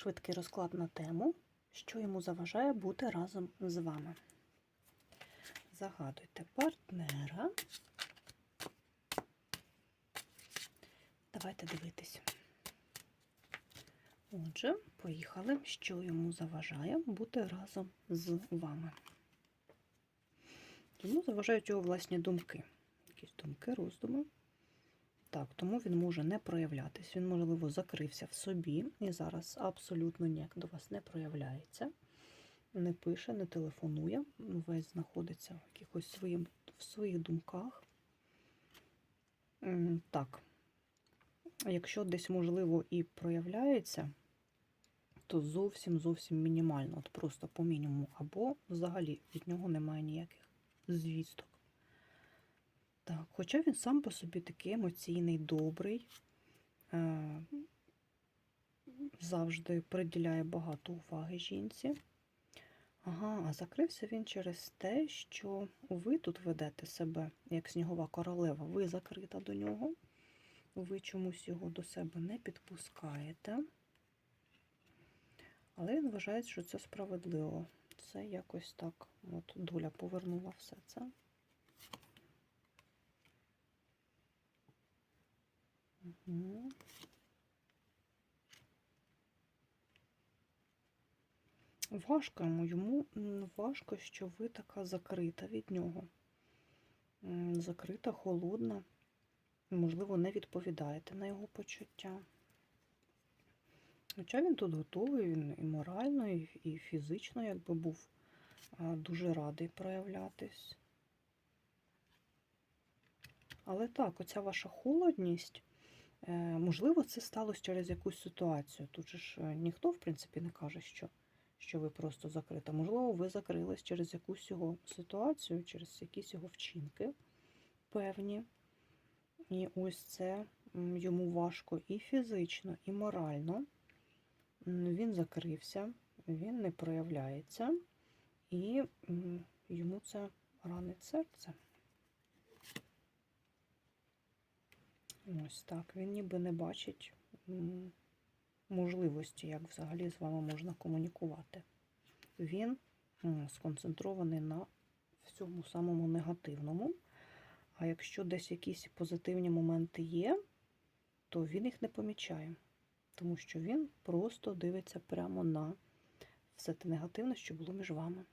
швидкий розклад на тему, що йому заважає бути разом з вами. Загадуйте партнера. Давайте дивитись. Отже, поїхали, що йому заважає бути разом з вами. Йому заважають його власні думки. Якісь думки, роздуми. Так, тому він може не проявлятись. Він, можливо, закрився в собі і зараз абсолютно ніяк до вас не проявляється, не пише, не телефонує, весь знаходиться в якихось своїм, в своїх думках. Так, якщо десь, можливо, і проявляється, то зовсім зовсім мінімально, от просто по мінімуму, або взагалі від нього немає ніяких звісток. Так, хоча він сам по собі такий емоційний, добрий, е, завжди приділяє багато уваги жінці. Ага, а закрився він через те, що ви тут ведете себе, як снігова королева, ви закрита до нього, ви чомусь його до себе не підпускаєте. Але він вважає, що це справедливо. Це якось так, от доля повернула все це. Важко йому, йому важко, що ви така закрита від нього. Закрита, холодна. Можливо, не відповідаєте на його почуття. Хоча він тут готовий, він і морально, і, фізично, якби був дуже радий проявлятись. Але так, оця ваша холодність, можливо, це сталося через якусь ситуацію. Тут же ж е, ніхто, в принципі, не каже, що, що ви просто закрита. Можливо, ви закрились через якусь його ситуацію, через якісь його вчинки певні. І ось це йому важко і фізично, і морально. Він закрився, він не проявляється, і йому це ранить серце. Ось так. Він ніби не бачить можливості, як взагалі з вами можна комунікувати. Він сконцентрований на всьому самому негативному. А якщо десь якісь позитивні моменти є, то він їх не помічає, тому що він просто дивиться прямо на все те негативне, що було між вами.